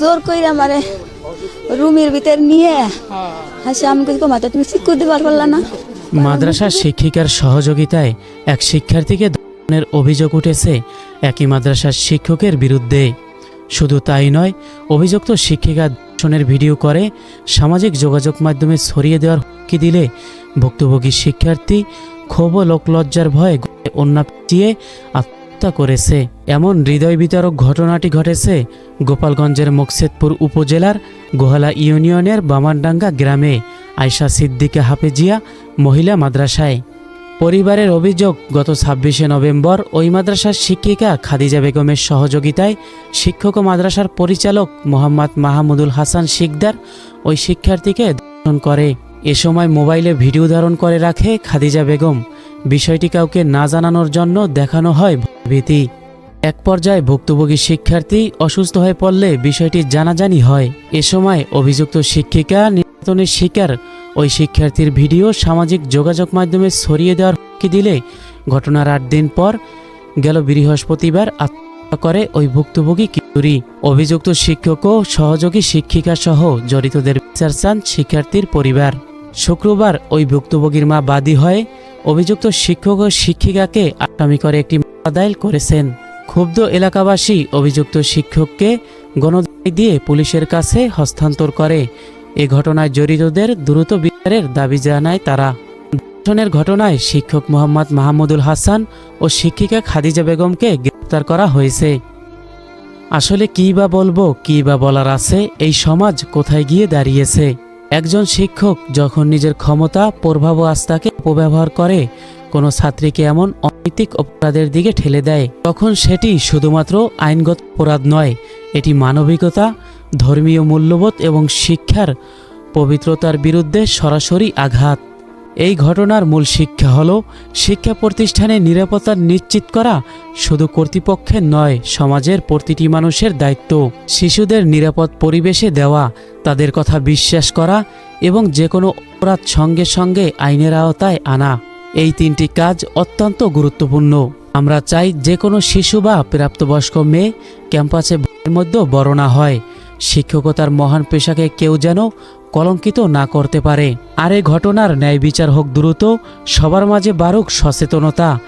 জোর করে আমারে রুমের ভিতর নিয়ে হাসি, আমি কিছু মাথা তুমি ঠিক করতে পারলা না? মাদ্রাসার শিক্ষিকার সহযোগিতায় এক শিক্ষার্থীকে ধর্ষণের অভিযোগ উঠেছে একই মাদ্রাসার শিক্ষকের বিরুদ্ধে। শুধু তাই নয়, অভিযুক্ত শিক্ষিকা ধর্ষণের ভিডিও করে সামাজিক যোগাযোগ মাধ্যমে ছড়িয়ে দেওয়ার হুমকি দিলে ভুক্তভোগী শিক্ষার্থী ক্ষোভ লোকলজ্জার ভয়ে ওন্না পিটিয়ে আত্মহত্যা করেছে। এমন হৃদয় বিতারক ঘটনাটি ঘটেছে গোপালগঞ্জের মুকসেদপুর উপজেলার গোহালা ইউনিয়নের বামানডাঙ্গা গ্রামে, আয়শা সিদ্দিকা হাফেজিয়া, মহিলা মাদ্রাসায়। পরিবারের অভিযোগ, গত ছাব্বিশে নভেম্বর ওই মাদ্রাসার শিক্ষিকা খাদিজা বেগমের সহযোগিতায় শিক্ষক ও মাদ্রাসার পরিচালক মোহাম্মদ মাহমুদুল হাসান শিকদার ওই শিক্ষার্থীকে ধর্ষণ করে। এ সময় মোবাইলে ভিডিও ধারণ করে রাখে খাদিজা বেগম। বিষয়টি কাউকে না জানানোর জন্য দেখানো হয় ভীতি। এক পর্যায়ে ভুক্তভোগী শিক্ষার্থী অসুস্থ হয়ে পড়লে বিষয়টি জানাজানি হয়। এ সময় অভিযুক্ত শিক্ষিকা নির্যাতনের শিকার ওই শিক্ষার্থীর ভিডিও সামাজিক যোগাযোগ মাধ্যমে ছড়িয়ে দেওয়ার হুমকি দিলে ঘটনার আট দিন পর গেল বৃহস্পতিবার আত্মহত্যা করে ওই ভুক্তভোগী কিশোরী। অভিযুক্ত শিক্ষক ও সহযোগী শিক্ষিকা সহ জড়িতদের বিচার চান শিক্ষার্থীর পরিবার। শুক্রবার ওই ভুক্তভোগীর মা বাদী হয়ে অভিযুক্ত শিক্ষক ও শিক্ষিকাকে আসামি করে একটি দায়ের করেছেন। ক্ষুব্ধ এলাকাবাসী অভিযুক্ত শিক্ষককে গণদায় দিয়ে পুলিশের কাছে হস্তান্তর করে। এ ঘটনায় জড়িতদের দ্রুত বিচারের দাবি জানায় তারা। ধর্ষণের ঘটনায় শিক্ষক মোহাম্মদ মাহমুদুল হাসান ও শিক্ষিকা খাদিজা বেগমকে গ্রেপ্তার করা হয়েছে। আসলে কী বা বলব, কী বা বলার আছে, এই সমাজ কোথায় গিয়ে দাঁড়িয়েছে? একজন শিক্ষক যখন নিজের ক্ষমতা, প্রভাব আস্থাকে অপব্যবহার করে, কোনো ছাত্রীকে এমন অনৈতিক অপরাধের দিকে ঠেলে দেয়, তখন সেটি শুধুমাত্র আইনগত অপরাধ নয়, এটি মানবিকতা, ধর্মীয় মূল্যবোধ এবং শিক্ষার পবিত্রতার বিরুদ্ধে সরাসরি আঘাত। এই ঘটনার মূল শিক্ষা হল শিক্ষা প্রতিষ্ঠানে নিরাপত্তা নিশ্চিত করা শুধু কর্তৃপক্ষের নয়, সমাজের প্রতিটি মানুষের দায়িত্ব। শিশুদের নিরাপদ পরিবেশে দেওয়া, তাদের কথা বিশ্বাস করা এবং যে কোনো অপরাধ সঙ্গে সঙ্গে আইনের আওতায় আনা। এই তিনটি কাজ অত্যন্ত গুরুত্বপূর্ণ। আমরা চাই যে কোনো শিশু বা প্রাপ্তবয়স্ক মেয়ে ক্যাম্পাসে মধ্যেও বড় না হয়। শিক্ষকতার মহান পেশাকে কেউ যেন কলঙ্কিত না করতে পারে। আর এ ঘটনার ন্যায় বিচার হোক দ্রুত, সবার মাঝে বারুক সচেতনতা।